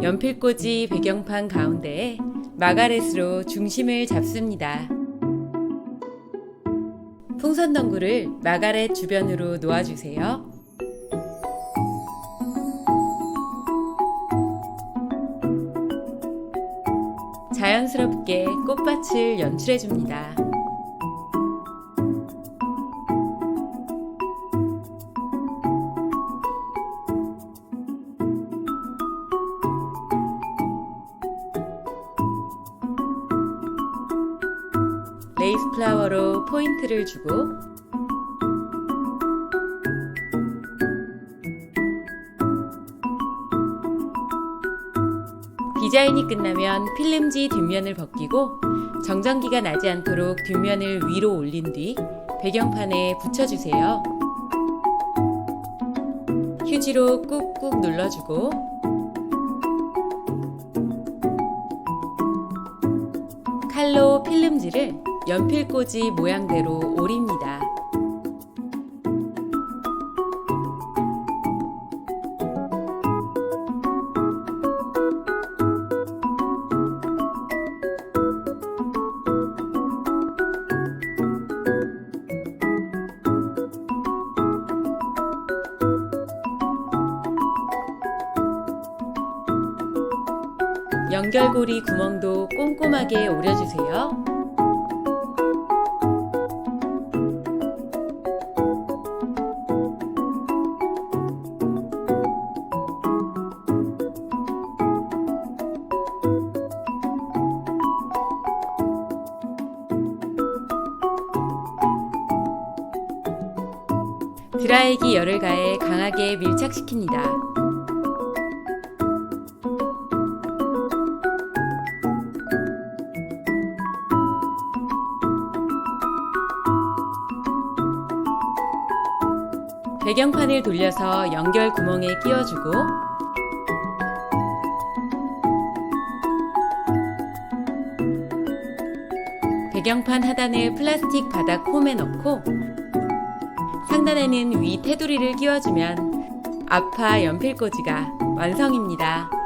연필꽂이 배경판 가운데에 마가렛으로 중심을 잡습니다. 풍선 덩굴을 마가렛 주변으로 놓아주세요. 자연스럽게 꽃밭을 연출해줍니다. 레이스 플라워로 포인트를 주고 디자인이 끝나면 필름지 뒷면을 벗기고 정전기가 나지 않도록 뒷면을 위로 올린 뒤 배경판에 붙여주세요. 휴지로 꾹꾹 눌러주고 칼로 필름지를 연필꽂이 모양대로 오립니다. 연결고리 구멍도 꼼꼼하게 오려주세요. 드라이기 열을 가해 강하게 밀착시킵니다. 배경판을 돌려서 연결 구멍에 끼워주고 배경판 하단을 플라스틱 바닥 홈에 넣고 상단에는 위 테두리를 끼워주면 아파 연필꽂이가 완성입니다.